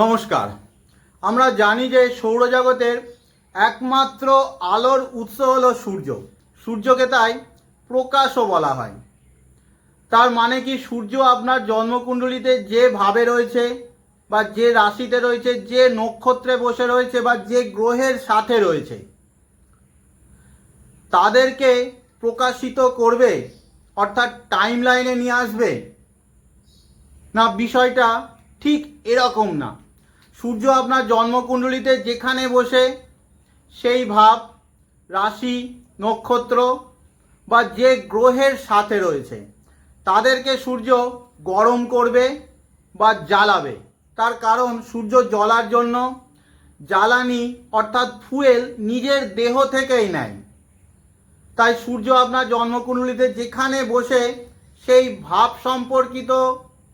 নমস্কার। আমরা জানি যে সৌরজগতের একমাত্র আলোর উৎস হলো সূর্য। সূর্যকে তাই প্রকাশও বলা হয়। তার মানে কি সূর্য আপনার জন্মকুণ্ডলিতে যে ভাবে রয়েছে বা যে রাশিতে রয়েছে, যে নক্ষত্রে বসে রয়েছে বা যে গ্রহের সাথে রয়েছে, তাদেরকে প্রকাশিত করবে, অর্থাৎ টাইম লাইনে নিয়ে আসবে। না, বিষয়টা ঠিক এরকম না। সূর্য আপনার জন্মকুণ্ডলিতে যেখানে বসে, সেই ভাব, রাশি, নক্ষত্র বা যে গ্রহের সাথে রয়েছে, তাদেরকে সূর্য গরম করবে বা জ্বালাবে। তার কারণ, সূর্য জ্বলার জন্য জ্বালানি অর্থাৎ ফুয়েল নিজের দেহ থেকেই নেয়। তাই সূর্য আপনার জন্মকুণ্ডলিতে যেখানে বসে, সেই ভাব সম্পর্কিত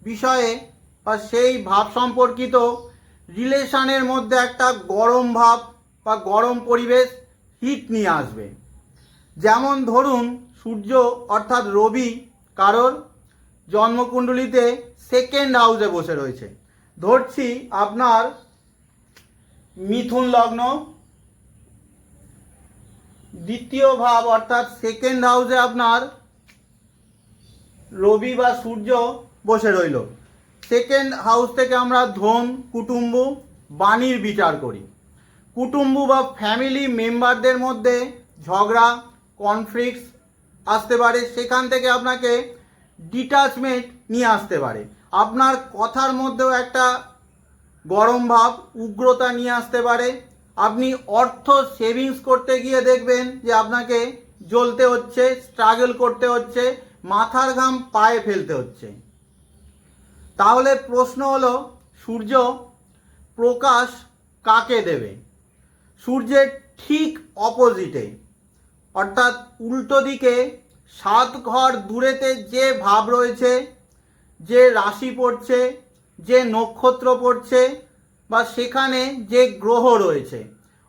বিষয়ে বা সেই ভাব সম্পর্কিত রিলেশনের মধ্যে একটা গরম ভাব বা গরম পরিবেশ হিট নিয়ে আসবে। যেমন ধরুন, সূর্য অর্থাৎ রবি কারোর জন্মকুণ্ডলিতে সেকেন্ড হাউসে বসে রয়েছে। ধরছি আপনার মিথুন লগ্ন। দ্বিতীয় ভাব অর্থাৎ সেকেন্ড হাউসে আপনার রবি বা সূর্য বসে রইল। সেকেন্ড হাউস থেকে আমরা ধন, কুটুম্ব, বাণীর বিচার করি। কুটুম্ব বা ফ্যামিলি মেম্বারদের মধ্যে ঝগড়া কনফ্লিক্টস আসতে পারে। সেখান থেকে আপনাকে ডিটাচমেন্ট নিয়ে আসতে পারে। আপনার কথার মধ্যেও একটা গরম ভাব, উগ্রতা নিয়ে আসতে পারে। আপনি অর্থ সেভিংস করতে গিয়ে দেখবেন যে আপনাকে জ্বলতে হচ্ছে স্ট্রাগল করতে হচ্ছে, মাথার ঘাম পায়ে ফেলতে হচ্ছে। তাহলে প্রশ্ন হলো, সূর্য প্রকাশ কাকে দেবে? সূর্যের ঠিক অপোজিটে অর্থাৎ উল্টো দিকে, সাত ঘর দূরেতে যে ভাব রয়েছে, যে রাশি পড়ছে, যে নক্ষত্র পড়ছে, বা সেখানে যে গ্রহ রয়েছে,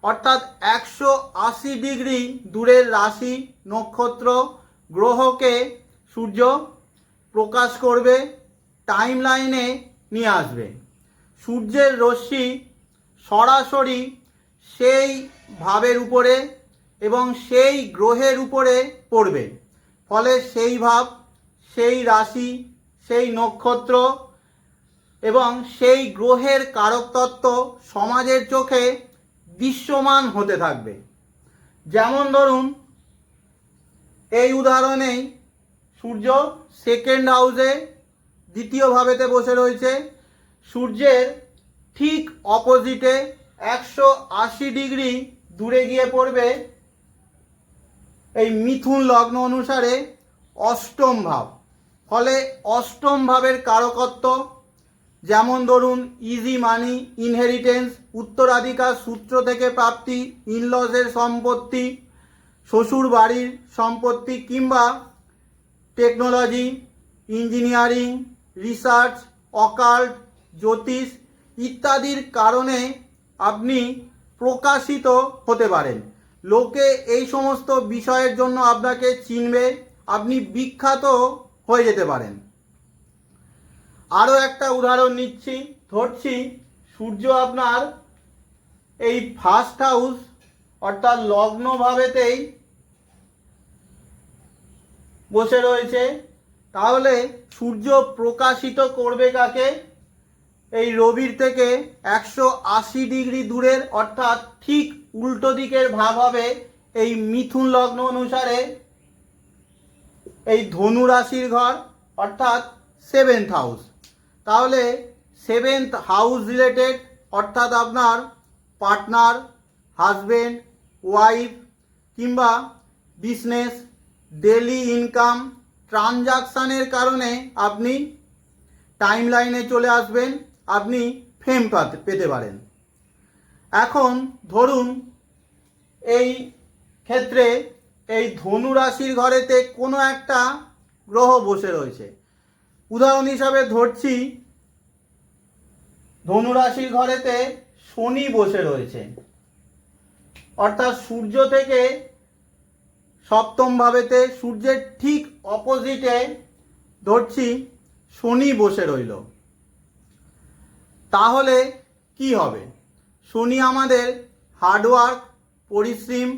অর্থাৎ একশো আশি ডিগ্রি দূরের রাশি, নক্ষত্র, গ্রহকে সূর্য প্রকাশ করবে। টাইম লাইনে নিয়ে আসবে। সূর্যের রশ্মি সরাসরি সেই ভাবের উপরে এবং সেই গ্রহের উপরে পড়বে। ফলে সেই ভাব, সেই রাশি, সেই নক্ষত্র এবং সেই গ্রহের কারকতত্ত্ব সমাজের চোখে দৃশ্যমান হতে থাকবে। যেমন ধরুন, এই উদাহরণেই সূর্য সেকেন্ড হাউসে দ্বিতীয় ভাবেতে বসে রয়েছে। সূর্যের ঠিক অপোজিটে একশো আশি ডিগ্রি দূরে গিয়ে পড়বে এই মিথুন লগ্ন অনুসারে অষ্টম ভাব। ফলে অষ্টম ভাবের কারকত্ব, যেমন ধরুন ইজি মানি ইনহেরিটেন্স উত্তরাধিকার সূত্র থেকে প্রাপ্তি ইনলসের সম্পত্তি শ্বশুর বাড়ির সম্পত্তি কিংবা টেকনোলজি ইঞ্জিনিয়ারিং রিসার্চ, অকাল্ট, জ্যোতিষ ইত্যাদির কারণে আপনি প্রকাশিত হতে পারেন। লোকে এই সমস্ত বিষয়ের জন্য আপনাকে চিনবে, আপনি বিখ্যাত হয়ে যেতে পারেন। আরও একটা উদাহরণ নিচ্ছি, ধরছি, সূর্য আপনার এই ফার্স্ট হাউস অর্থাৎ লগ্নভাবেতেই বসে রয়েছে। তাহলে সূর্য প্রকাশিত করবে কাকে? এই রবির থেকে একশো আশি ডিগ্রি দূরের, অর্থাৎ ঠিক উল্টো দিকের ভাব হবে এই মিথুন লগ্ন অনুসারে। এই ধনু রাশির ঘর, অর্থাৎ সেভেন্থ হাউস তাহলে সেভেন্থ হাউস রিলেটেড অর্থাৎ আপনার পার্টনার হাজবেন্ড ওয়াইফ কিংবা বিজনেস ডেলি ইনকাম ট্রানজাকশানের কারণে আপনি টাইম লাইনে চলে আসবেন, আপনি ফেম পাতে পেতে পারেন। এখন ধরুন এই ক্ষেত্রে এই ধনু রাশির ঘরেতে কোনো একটা গ্রহ বসে রয়েছে। উদাহরণ হিসাবে ধরছি, ধনু রাশির ঘরেতে শনি বসে রয়েছে। অর্থাৎ সূর্য থেকে সপ্তম ভাবেতে সূর্যের ঠিক অপোজিটে ধরছি শনি বসে রইল। তাহলে কি হবে? শনি আমাদের হার্ডওয়ার্ক পরিশ্রম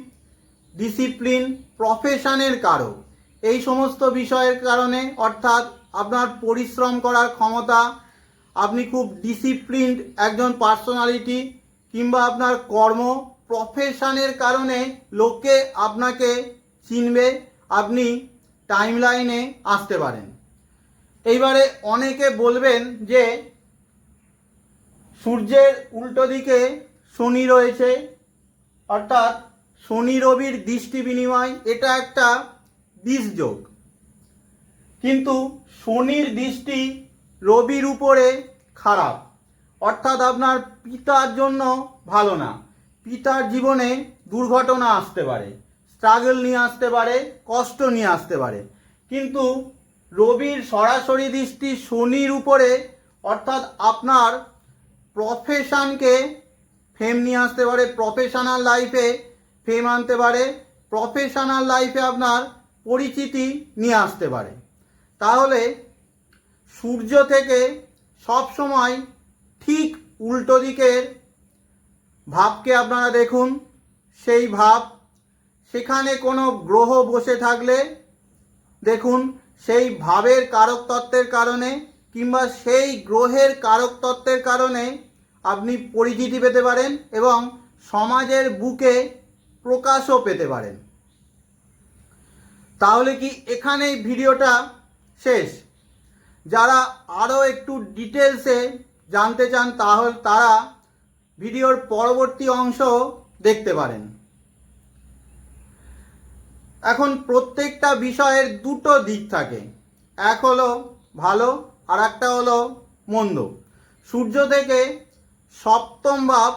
ডিসিপ্লিন প্রফেশনের কারক। এই সমস্ত বিষয়ের কারণে অর্থাৎ আপনার পরিশ্রম করার ক্ষমতা, আপনি খুব ডিসিপ্লিনড একজন পার্সোনালিটি কিংবা আপনার কর্ম প্রফেশনের কারণে লোকে আপনাকে চিনবে, আপনি টাইম লাইনে আসতে পারেন। এইবারে অনেকে বলবেন যে, সূর্যের উল্টো দিকে শনি রয়েছে, অর্থাৎ শনি রবির দৃষ্টি বিনিময়, এটা একটা যোগ কিন্তু শনির দৃষ্টি রবির উপরে খারাপ। অর্থাৎ আপনার পিতার জন্য ভালো না। পিতার জীবনে দুর্ঘটনা আসতে পারে। স্ট্রাগল নিয়ে আসতে পারে, কষ্ট নিয়ে আসতে পারে। কিন্তু রবির সরাসরি দৃষ্টি শনির উপরে, অর্থাৎ আপনার প্রফেশনকে ফেম নিয়ে আসতে পারে প্রফেশনাল লাইফে ফেম আনতে পারে প্রফেশনাল লাইফে আপনার পরিচিতি নিয়ে আসতে পারে। তাহলে সূর্য থেকে সব সময় ঠিক উল্টো দিকের ভাবকে আপনারা দেখুন, সেই ভাব সেখানে কোনো গ্রহ বসে থাকলে, দেখুন, সেই ভাবের কারক তত্ত্বের কারণে কিংবা সেই গ্রহের কারক তত্ত্বের কারণে আপনি পরিচিতি পেতে পারেন এবং সমাজের বুকে প্রকাশও পেতে পারেন। তাহলে কি এখানেই ভিডিওটা শেষ? যারা আরও একটু ডিটেলসে জানতে চান, তাহলে তারা ভিডিওর পরবর্তী অংশ দেখতে পারেন। এখন প্রত্যেকটা বিষয়ের দুটো দিক থাকে। এক হলো ভালো আর একটা হলো মন্দ। সূর্য থেকে সপ্তম ভাব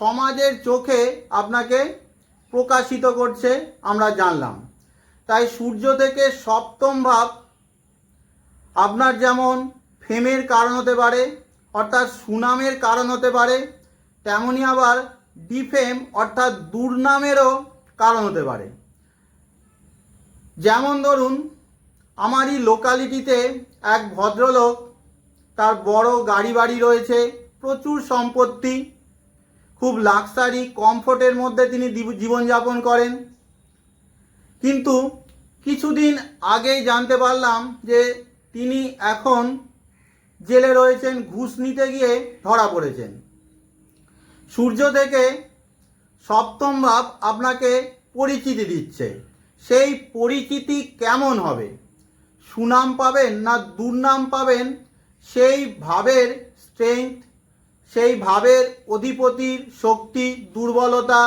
সমাজের চোখে আপনাকে প্রকাশিত করছে, আমরা জানলাম। তাই সূর্য থেকে সপ্তম ভাব আপনার যেমন ফেমের কারণ হতে পারে, অর্থাৎ সুনামের কারণ হতে পারে তেমনই আবার ডিফেম, অর্থাৎ দুর্নামেরও কারণ হতে পারে। যেমন ধরুন, আমারই লোকালিটিতে এক ভদ্রলোক, তার বড় গাড়ি বাড়ি রয়েছে, প্রচুর সম্পত্তি, খুব লাক্সারি কমফোর্টের মধ্যে তিনি জীবনযাপন করেন। কিন্তু কিছুদিন আগেই জানতে পারলাম যে তিনি এখন জেলে রয়েছেন, ঘুষ নিতে গিয়ে ধরা পড়েছেন। সূর্য থেকে সপ্তম ভাব আপনাকে পরিচিতি দিচ্ছে। সেই পরিচিতি কেমন হবে? সুনাম পাবেন না দুর্নাম পাবেন? সেই ভাবের স্ট্রেংথ সেই ভাবের অধিপতির শক্তি, দুর্বলতা,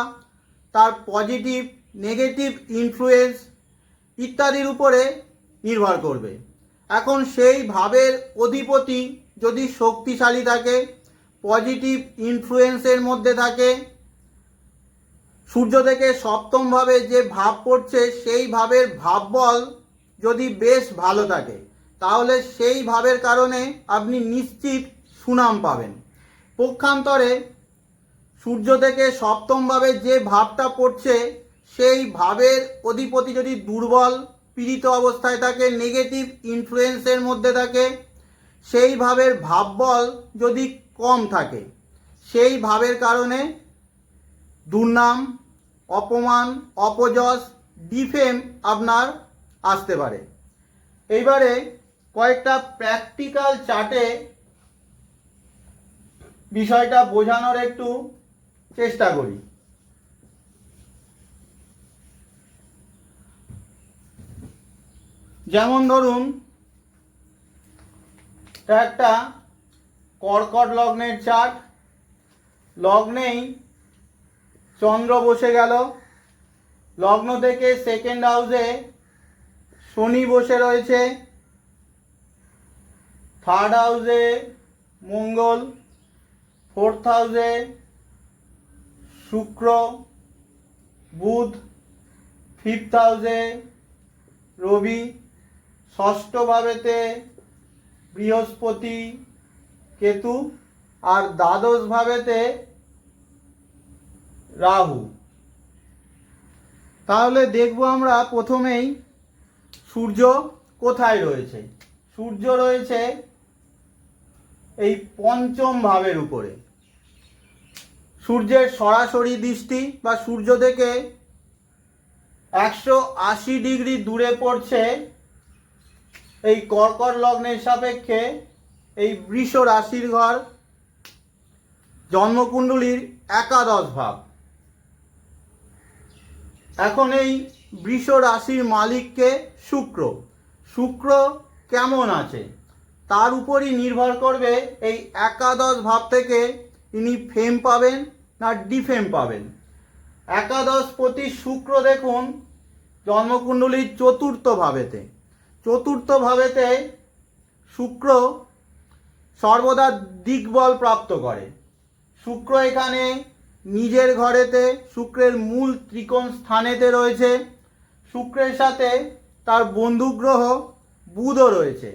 তার পজিটিভ নেগেটিভ ইনফ্লুয়েন্স ইত্যাদির উপরে নির্ভর করবে। এখন সেই ভাবের অধিপতি যদি শক্তিশালী থাকে পজিটিভ ইনফ্লুয়েন্সের মধ্যে থাকে সূর্য থেকে সপ্তমভাবে যে ভাব পড়ছে, সেই ভাবের ভাববল যদি বেশ ভালো থাকে, তাহলে সেই ভাবের কারণে আপনি নিশ্চিত সুনাম পাবেন। পক্ষান্তরে সূর্য থেকে সপ্তমভাবে যে ভাবটা পড়ছে, সেই ভাবের অধিপতি যদি দুর্বল, পীড়িত অবস্থায় থাকে নেগেটিভ ইনফ্লুয়েন্সের মধ্যে থাকে, সেই ভাবের ভাববল যদি কম থাকে, সেই ভাবের কারণে দুর্নাম অপমান, অপযশ, ডিফেম আপনার আসতে পারে। এইবারে কয়েকটা প্র্যাকটিক্যাল চার্টে বিষয়টা বোঝানোর একটু চেষ্টা করি। যেমন ধরুন একটা কর্কট লগ্নের চার্ট। লগ্নেই চন্দ্র বসে গেল। লগ্ন থেকে সেকেন্ড হাউসে শনি বসে রয়েছে। থার্ড হাউসে মঙ্গল ফোর্থ হাউসে শুক্র, বুধ ফিফথ হাউসে রবি, ষষ্ঠ ভাবেতে বৃহস্পতি, কেতু, আর দ্বাদশ ভাবেতে রাহু। তাহলে দেখব আমরা প্রথমেই সূর্য কোথায় রয়েছে? সূর্য রয়েছে এই পঞ্চম ভাবের উপরে। সূর্যের সরাসরি দৃষ্টি বা সূর্য থেকে একশো আশি ডিগ্রি দূরে পড়ছে এই কর্কট লগ্নের সাপেক্ষে এই বৃষ রাশির ঘর জন্মকুণ্ডলীর একাদশ ভাব। এখন এই বৃষ রাশির মালিককে শুক্র। শুক্র কেমন আছে? তার উপরই নির্ভর করবে এই একাদশ ভাব থেকে ইনি ফেম পাবেন না ডিফেম পাবেন। একাদশ প্রতি শুক্র দেখুন জন্মকুণ্ডলীর চতুর্থ ভাবেতে। চতুর্থ ভাবেতে শুক্র সর্বদা দিকবল প্রাপ্ত করে। শুক্র এখানে নিজের ঘরেতে শুক্রের মূল ত্রিকোণ স্থানেতে রয়েছে। শুক্রের সাথে তার বন্ধু গ্রহ বুধও রয়েছে।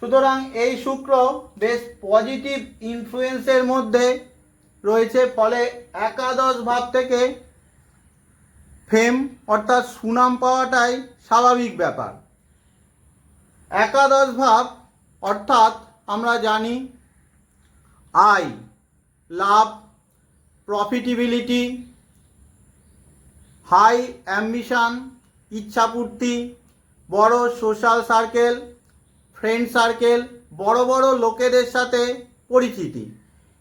সুতরাং এই শুক্র বেশ পজিটিভ ইনফ্লুয়েন্সের মধ্যে রয়েছে, ফলে একাদশ ভাব থেকে ফেম অর্থাৎ সুনাম পাওয়াটাই স্বাভাবিক ব্যাপার। একাদশ ভাব, অর্থাৎ আমরা জানি, আয়, লাভ প্রফিটেবিলিটি হাই অ্যাম্বিশন ইচ্ছাপূর্তি, বড় সোশ্যাল সার্কেল ফ্রেন্ড সার্কেল বড় বড় লোকেদের সাথে পরিচিতি।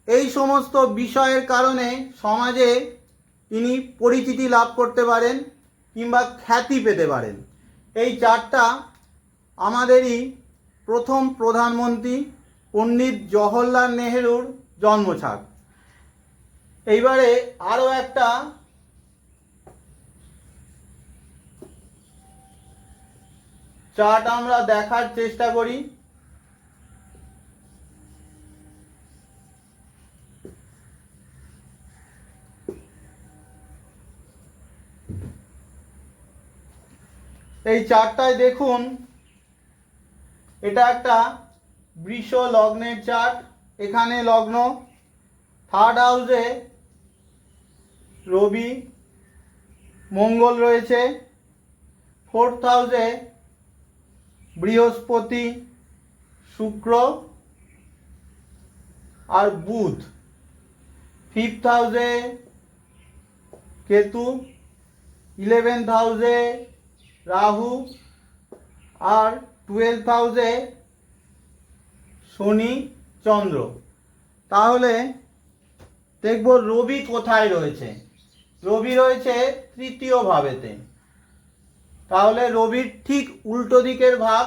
এই সমস্ত বিষয়ের কারণে সমাজে তিনি পরিচিতি লাভ করতে পারেন কিংবা খ্যাতি পেতে পারেন। এই চারটা আমাদেরই প্রথম প্রধানমন্ত্রী পণ্ডিত জওহরলাল নেহেরুর জন্মছাপ এইবারে আরও একটা চার্ট আমরা দেখার চেষ্টা করি। এই চার্টটায় দেখুন, এটা একটা বৃষ লগ্নের চার্ট, এখানে লগ্ন। থার্ড হাউসে রবি, মঙ্গল রয়েছে। ফোর্থ হাউসে বৃহস্পতি, শুক্র আর বুধ। ফিফথ হাউসে কেতু। ইলেভেন্থ হাউসে রাহু। আর টুয়েলভ হাউসে শনি, চন্দ্র। তাহলে দেখব রবি কোথায় রয়েছে। রবি রয়েছে তৃতীয় ভাবেতে। তাহলে রবির ঠিক উল্টো দিকের ভাব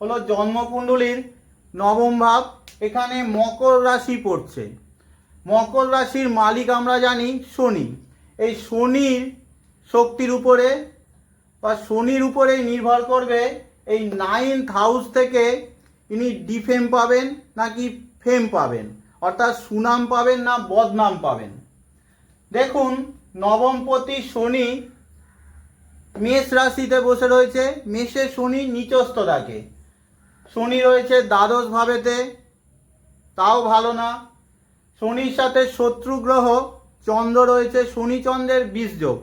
হলো জন্মকুণ্ডলীর নবম ভাব এখানে মকর রাশি পড়ছে। মকর রাশির মালিক আমরা জানি শনি। এই শনির শক্তির উপরে বা শনির উপরেই নির্ভর করবে এই নাইনথ হাউস থেকে ইনি ডিফেম পাবেন নাকি ফেম পাবেন, অর্থাৎ সুনাম পাবেন না বদনাম পাবেন। দেখুন নবমপতি শনি মেষ রাশিতে বসে রয়েছে। মেষে শনি নিচস্থ থাকে। শনি রয়েছে দ্বাদশ ভাবেতে, তাও ভালো না। শনির সাথে শত্রু গ্রহ, চন্দ্র রয়েছে, শনি চন্দ্রের বীজযোগ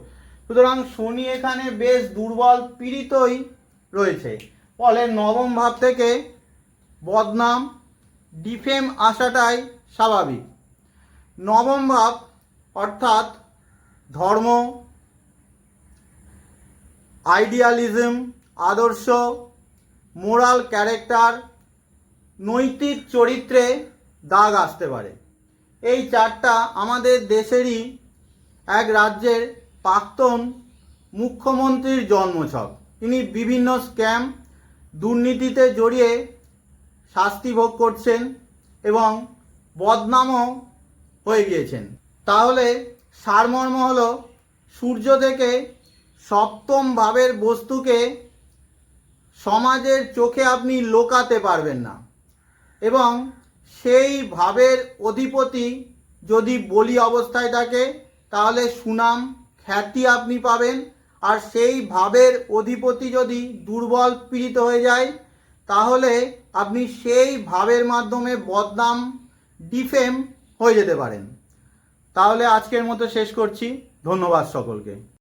সুতরাং শনি এখানে বেশ দুর্বল পীড়িতই রয়েছে। ফলে নবম ভাব থেকে বদনাম, ডিফেম আসাটাই স্বাভাবিক। নবম ভাব, অর্থাৎ ধর্ম আইডিয়ালিজম আদর্শ মোরাল ক্যারেক্টার নৈতিক চরিত্রে দাগ আসতে পারে। এই চারটা আমাদের দেশেরই এক রাজ্যের প্রাক্তন মুখ্যমন্ত্রীর জন্মছক। তিনি বিভিন্ন স্ক্যাম দুর্নীতিতে জড়িয়ে শাস্তি ভোগ করছেন এবং বদনামও হয়ে গিয়েছেন। তাহলে সারমর্ম হল সূর্য থেকে সপ্তম ভাবের বস্তুকে সমাজের চোখে আপনি লোকাতে পারবেন না। এবং সেই ভাবের অধিপতি যদি বলি অবস্থায় থাকে, তাহলে সুনাম, খ্যাতি আপনি পাবেন। আর সেই ভাবের অধিপতি যদি দুর্বল, পীড়িত হয়ে যায়, তাহলে আপনি সেই ভাবের মাধ্যমে বদনাম, ডিফেম হয়ে যেতে পারেন। তাহলে আজকের মতো শেষ করছি। ধন্যবাদ সকলকে।